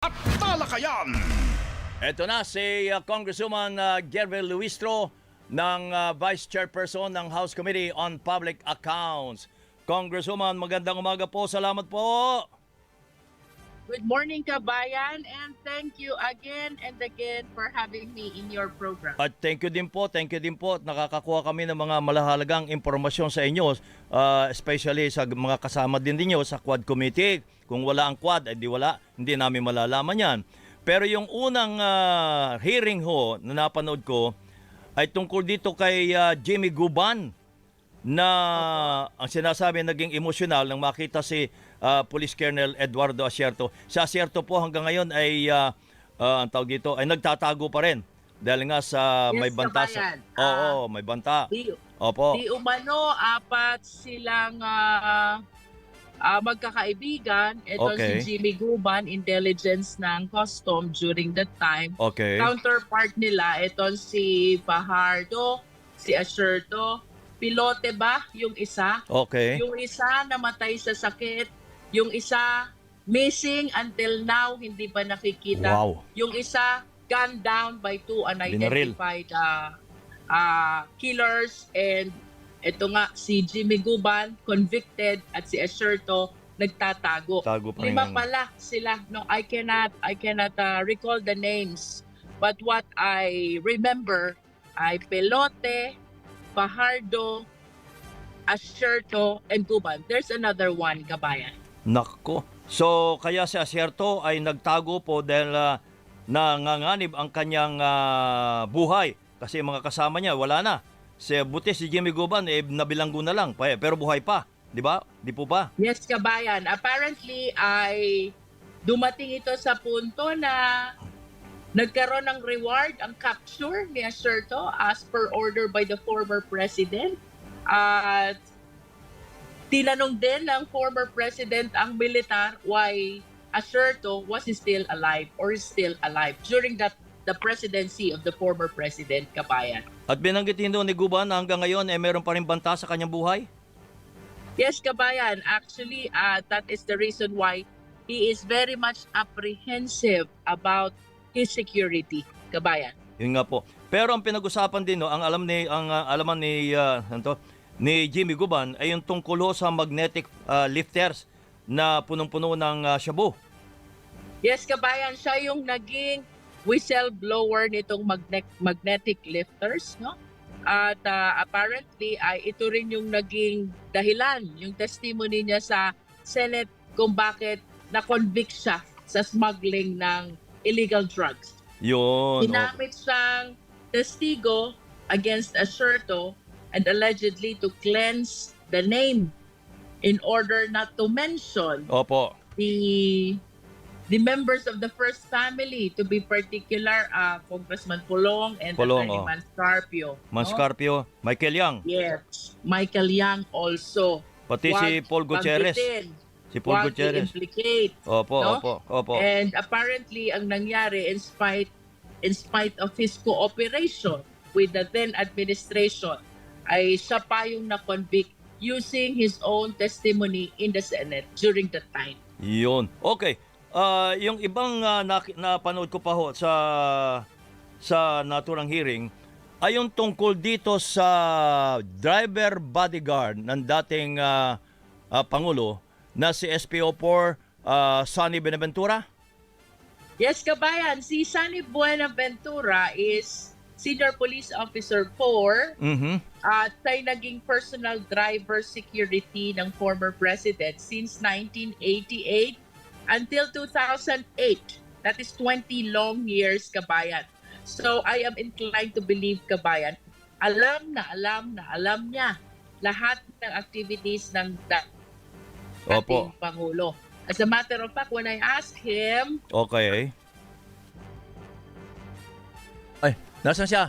at talakayan. Ito na si uh, Congresswoman uh, Gervel Luistro ng uh, Vice Chairperson ng House Committee on Public Accounts. Congresswoman, magandang umaga po. Salamat po. Good morning, Kabayan, and thank you again and again for having me in your program. At thank you din po, thank you din po. at Nakakakuha kami ng mga malahalagang impormasyon sa inyo, uh, especially sa mga kasama din ninyo sa Quad Committee. Kung wala ang Quad, eh di wala, hindi namin malalaman yan. Pero yung unang uh, hearing ho na napanood ko ay tungkol dito kay uh, Jimmy Guban na ang sinasabi naging emosyonal nang makita si uh, Police Colonel Eduardo Asierto. Si Asierto po hanggang ngayon ay uh, uh, ang tawag dito ay nagtatago pa rin dahil nga sa Yes, may banta sa. Oo, may banta. Di, Opo. di umano, apat silang ah, ah, magkakaibigan. Ito Okay. si Jimmy Guban, intelligence ng custom during that time. Okay. Counterpart nila, ito si Fajardo, si Asherto. Pilote ba yung isa? Okay. Yung isa namatay sa sakit. Yung isa missing until now, hindi pa nakikita. Wow. Yung isa gunned down by two Binaril. unidentified uh, uh, killers. And ito nga, si Jimmy Guban, convicted, at si Asherto, nagtatago. Tago pa rin Lima ang- pala sila. No, I cannot, I cannot uh, recall the names. But what I remember ay Pelote, Fajardo, Asherto, and Guban. There's another one, Kabayan. Nako. So kaya si Asierto ay nagtago po dahil uh, nanganganib ang kanyang ah, buhay kasi mga kasama niya wala na. Si buti si Jimmy Guban eh nabilanggo na lang pa- pero buhay pa, 'di ba? Di po ba? Yes, kabayan. Apparently, ay dumating ito sa punto na nagkaroon ng reward ang capture ni Asherto as per order by the former president. At tinanong din ng former president ang militar why Asherto was still alive or still alive during that the presidency of the former president, Kabayan. At binanggit din doon ni Guban na hanggang ngayon eh meron pa rin banta sa kanyang buhay. Yes, Kabayan. Actually, uh, that is the reason why he is very much apprehensive about his security, Kabayan. Yun nga po. Pero ang pinag-usapan din no, ang alam ni ang ah, alaman ni ah, ano to, ni Jimmy Guban ay yung tungkol sa magnetic ah, lifters na punong-puno ng ah, shabu. Yes, Kabayan, siya yung naging whistleblower nitong magne- magnetic lifters, no? At uh, apparently, ay ito rin yung naging dahilan, yung testimony niya sa Senate kung bakit na-convict siya sa smuggling ng illegal drugs. Yun. Ginamit siyang testigo against Asherto and allegedly to cleanse the name in order not to mention Opo. the the members of the first family to be particular uh, Congressman Pulong and Pulong, Attorney oh. Manscarpio. no? Manscarpio, Michael Yang, Yes. Michael Yang also. pati si Paul Gutierrez. banggitin, Si Paul huwag Gutierrez. i-implicate. Opo, no? opo, opo. And apparently, ang nangyari in spite in spite of his cooperation with the then administration, ay siya pa yung na-convict using his own testimony in the Senate during that time. Yun. Okay. Ah, yung ibang uh, napanood ko pa ho sa sa naturang hearing ay yung tungkol dito sa driver bodyguard ng dating ah, ah, Pangulo na si SPO4 ah, Sonny Benaventura. Yes, kabayan, si Sunny Buenaventura is Senior Police Officer 4 Mhm. at siya'y naging personal driver security ng former president since 1988 until 2008. That is 20 long years, kabayan. So I am inclined to believe, kabayan, alam na alam na alam niya lahat ng activities ng da- Opo. ating Pangulo. As a matter of fact, when I asked him Okay. Ay, nasan siya?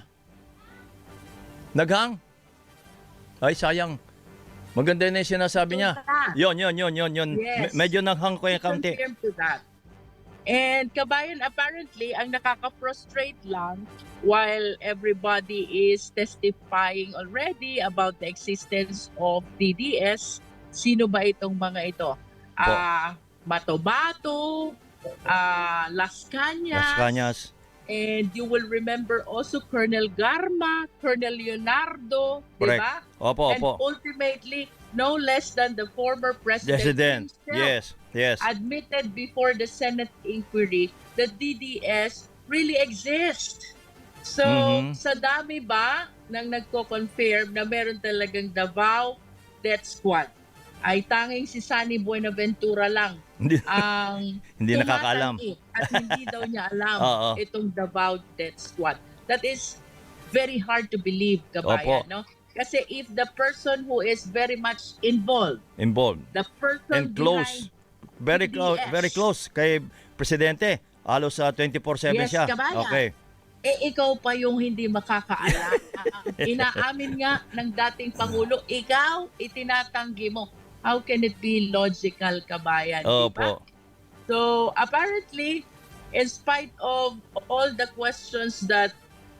Naghang? Ay, sayang. Maganda na yung sinasabi niya. Yon, yon, yon, yon, yon. Yes. Me- medyo naghang ko yung kaunti. confirm to that. And kabayan, apparently, ang nakaka-frustrate lang while everybody is testifying already about the existence of DDS, sino ba itong mga ito? Ah, Bato-Bato, uh, Las Cañas, Las Cañas. And you will remember also Colonel Garma, Colonel Leonardo, di ba? Opo, and opo. ultimately, no less than the former president, President. himself Yes, yes. admitted before the Senate inquiry that DDS really exists. So, Mhm. sa dami ba nang nagko-confirm na meron talagang Davao Death Squad, ay tanging si Sunny Buenaventura lang ang hindi nakakaalam. At hindi daw niya alam Oo. itong Davao Death Squad. That is very hard to believe, kabayan. Opo. No? Kasi if the person who is very much involved, Involved. the person And close. Very close, very close kay presidente. Halos sa 24/7 Yes, siya. kabayan. Okay. eh ikaw pa yung hindi makakaalam. Inaamin nga ng dating Pangulo, ikaw, itinatanggi mo. How can it be logical, kabayan? Opo. So, apparently, in spite of all the questions that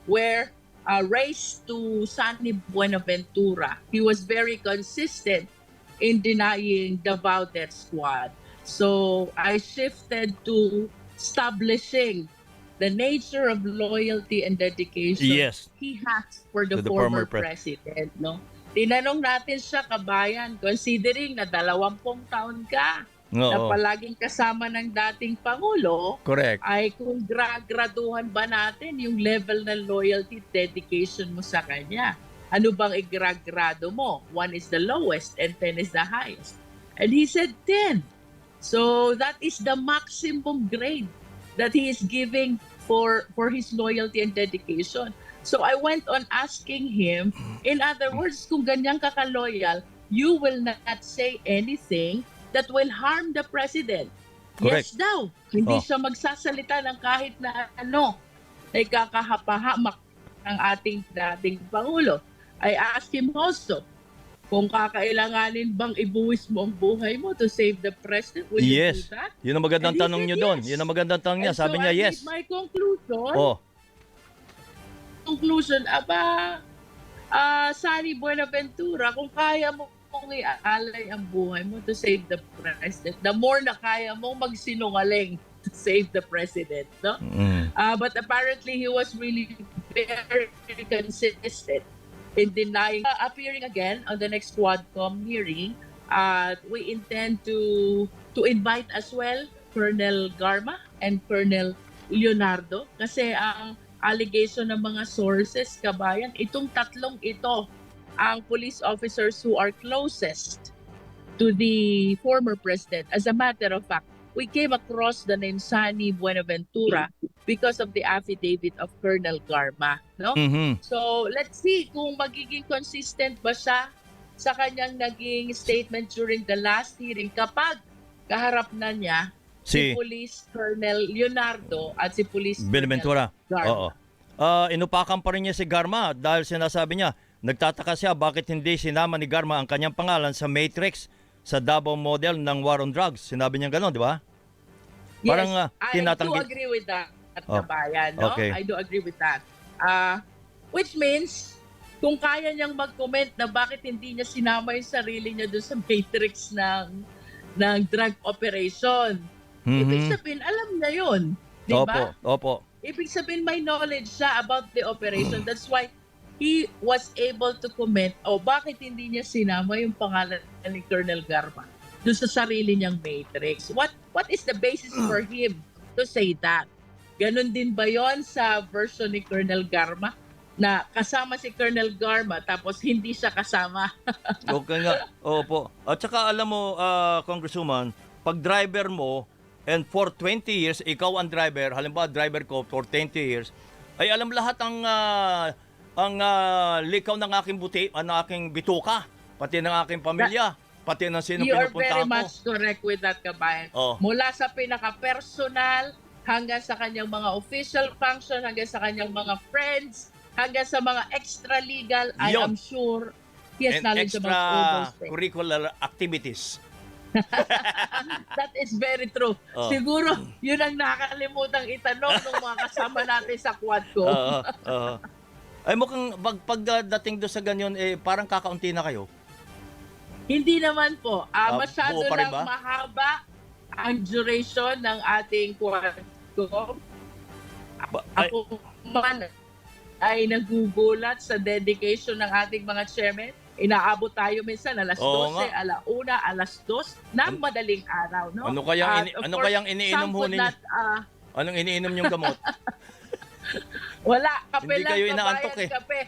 were uh, raised to Sanni Buenaventura, he was very consistent in denying the Death Squad. So, I shifted to establishing the nature of loyalty and dedication Yes. he has for the, To the former, former pre- president, no? Tinanong natin siya, kabayan, considering na dalawampung taon ka, na Oo. palaging kasama ng dating Pangulo, Correct. ay kung gra- graduhan ba natin yung level ng loyalty, dedication mo sa kanya? Ano bang igragrado mo? One is the lowest and 10 is the highest. And he said 10. So that is the maximum grade that he is giving for for his loyalty and dedication. So I went on asking him, in other words, kung ganyan ka ka-loyal, you will not say anything that will harm the president. Yes Correct. daw. Hindi Oh. siya magsasalita ng kahit na ano ay kakahapahamak ng ating dating Pangulo. I asked him also, kung kakailanganin bang ibuwis mo ang buhay mo to save the president, will you Yes. do that? Yun ang magandang And tanong niyo doon. yes. Yun ang magandang tanong niya. And Sabi so niya I yes. my conclusion, Oh, conclusion, aba, ah Sani Buenaventura, kung kaya mo kung iaalay ang buhay mo to save the president, the more na kaya mong magsinungaling to save the president, no? mm. Uh, but apparently, he was really very consistent in denying uh, appearing again on the next Quadcom hearing. Uh, we intend to to invite as well Colonel Garma and Colonel Leonardo kasi ang allegation ng mga sources kabayan itong tatlong ito ang police officers who are closest to the former president as a matter of fact we came across the name Sani Buenaventura because of the affidavit of Colonel Garma. No? Mhm. So, let's see kung magiging consistent ba siya sa kanyang naging statement during the last hearing kapag kaharap na niya si, Si Police Colonel Leonardo at si Police Benaventura. Colonel. Oo. Ah, inupakan pa rin niya si Garma dahil sinasabi niya, nagtataka siya bakit hindi sinama ni Garma ang kanyang pangalan sa Matrix sa Davao model ng War on Drugs. Sinabi niya gano'n, di ba? Parang, ah, I tinatanggi- do agree with that, at Oh, kabayan, no? okay. I do agree with that. Uh, which means, kung kaya niyang mag-comment na bakit hindi niya sinama yung sarili niya doon sa matrix ng, ng drug operation, ibig Mhm. sabihin, alam niya yun. Di Opo, ba? opo. Ibig sabihin, may knowledge siya about the operation. That's why he was able to comment, oh, bakit hindi niya sinama yung pangalan ni Colonel Garma doon sa sarili niyang matrix? What what is the basis for him to say that? Ganon din ba yon sa version ni Colonel Garma? Na kasama si Colonel Garma tapos hindi siya kasama. Okay nga. Opo. At saka alam mo, ah, Congresswoman, pag driver mo, and for 20 years, ikaw ang driver, halimbawa driver ko for 20 years, ay alam lahat ang ah, ang ah, likaw ng aking buti, ang aking bituka, pati ng aking pamilya, pati ng sino you are very ko. much correct with that, kabayan. Oh. Mula sa pinaka-personal hanggang sa kanyang mga official function, hanggang sa kanyang mga friends, hanggang sa mga extra-legal, I Yun. am sure he has And knowledge extra about all those things. curricular activities. That is very true. Oh. Siguro, yun ang nakakalimutang itanong ng mga kasama natin sa Quadco. Oo, oo. Ay mukhang pag, pagdating doon sa ganyan, eh, parang kakaunti na kayo. Hindi naman po. Ah, Ah, masyado buo pa rin lang ba? mahaba ang duration ng ating Quadcom. Ba- ay- Ako man ay nagugulat sa dedication ng ating mga chairman. Inaabot tayo minsan alas Oo 12, alauna, alas 2 ng madaling araw. No? Ano kayang, At ini- of ano course, kayang iniinom some ho could ninyo? not, ah, Anong iniinom yung gamot? wala, kape Hindi lang, kayo kabayan, inaantok eh. kape.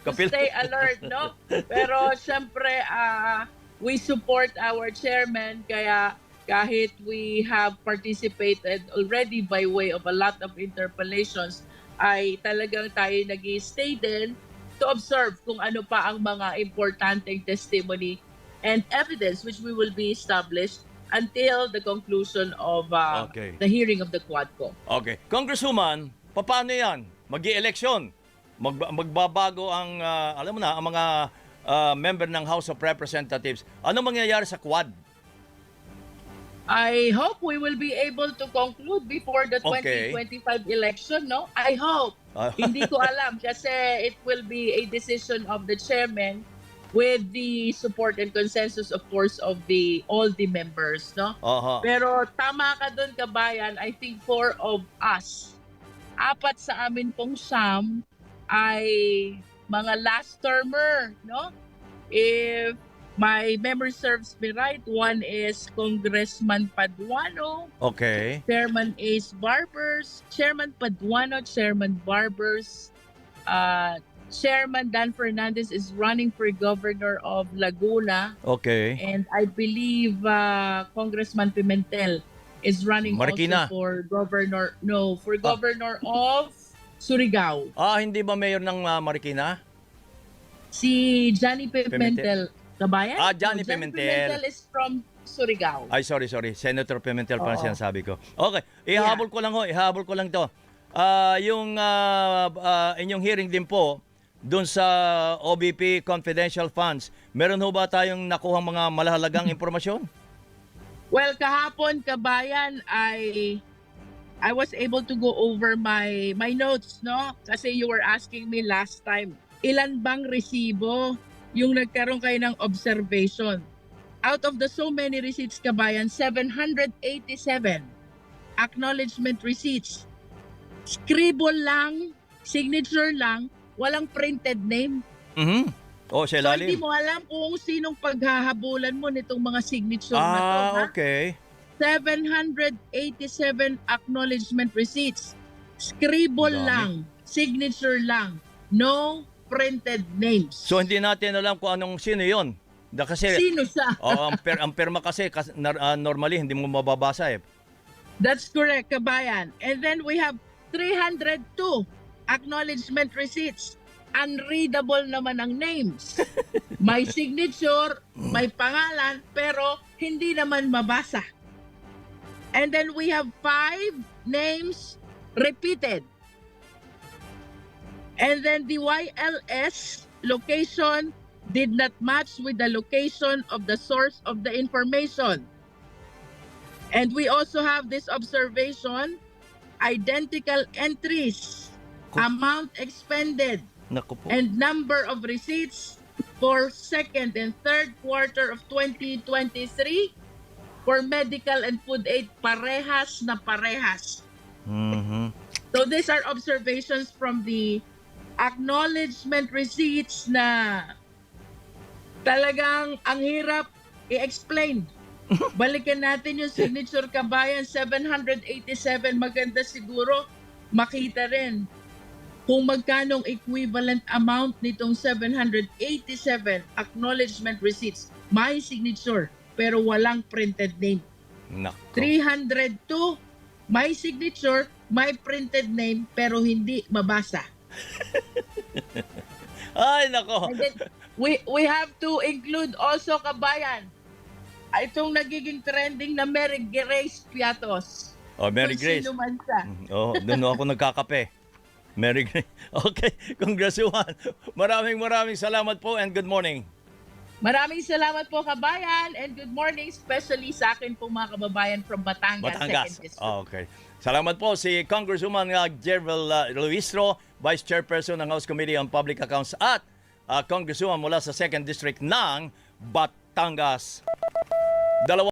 Kape lang. Stay alert, no? Pero syempre, ah, we support our chairman, kaya kahit we have participated already by way of a lot of interpellations, ay talagang tayo nag stay din to observe kung ano pa ang mga importanteng testimony and evidence which we will be established until the conclusion of ah, Okay. the hearing of the Quadcom. Okay. Congresswoman, paano yan? mag election Mag magbabago ang, ah, alam mo na, ang mga ah, member ng House of Representatives. Ano mangyayari sa Quad? I hope we will be able to conclude before the Okay. 2025 election, no? I hope. Ah, Hindi ko alam kasi it will be a decision of the chairman with the support and consensus of course of the all the members, no? Aha. Pero tama ka doon kabayan, I think four of us, apat sa amin pong Sam ay mga last termer, no? If my memory serves me right, one is Congressman Paduano, Okay. Chairman Ace Barbers, Chairman Paduano, Chairman Barbers, uh, Chairman Dan Fernandez is running for governor of Laguna, Okay. and I believe uh, Congressman Pimentel is running Marikina. also for governor. No, for Ah. governor of Surigao. Ah, hindi ba mayor ng ah, Marikina? Si Johnny Pimentel. Kabayan? Ah, Johnny No, Pimentel. is from Surigao. Ay, sorry, sorry. Senator Pimentel pa Oo. sinasabi ko. Okay, ihabol ko lang ho, ihabol ko lang to. Ah, yung ah, ah, inyong hearing din po, doon sa OBP confidential funds, meron ho ba tayong nakuhang mga malahalagang impormasyon? Well, kahapon kabayan I I was able to go over my my notes, no? Kasi you were asking me last time, ilan bang resibo yung nagkaroon kayo ng observation? Out of the so many receipts kabayan, 787 acknowledgement receipts. Scribble lang, signature lang, walang printed name. Mhm. Oh, sa So hindi mo alam kung sinong paghahabulan mo nitong mga signature na to. Ah, okay. 787 acknowledgement receipts. Scribble Dami. lang, signature lang, no printed names. So hindi natin alam kung anong sino 'yon. Da kasi Sino siya? oh, ang, per, ang perma kasi, kas- nar- ah, normally hindi mo mababasa eh. That's correct, kabayan. And then we have 302 acknowledgement receipts. Unreadable naman ang names. may signature, may pangalan, pero hindi naman mabasa. And then we have five names repeated. And then the YLS location did not match with the location of the source of the information. And we also have this observation identical entries, amount expended, Naku po. and number of receipts for second and third quarter of 2023 for medical and food aid parehas na parehas. Mhm. So these are observations from the acknowledgement receipts na talagang ang hirap i-explain. Balikan natin yung signature kabayan, 787. Maganda siguro makita rin kung magkanong equivalent amount nitong 787 acknowledgement receipts. May signature pero walang printed name. Naku. 302 may signature, may printed name pero hindi mabasa. Ay, nako. And then we we have to include also kabayan. ah, Itong nagiging trending na Mary Grace Piatos. Oh, Mary Kung Grace. Sino man siya. Oh, doon ako nagkakape. Mary Grace. Okay, Congresswoman. Maraming maraming salamat po and good morning. Maraming salamat po kabayan and good morning especially sa akin po mga kababayan from Batangas, Batangas. 2nd District. Oh, okay. Salamat po si Congresswoman uh, Jervel uh, Luistro, Vice Chairperson ng House Committee on Public Accounts at uh, Congresswoman mula sa 2nd District ng Batangas. Dalawa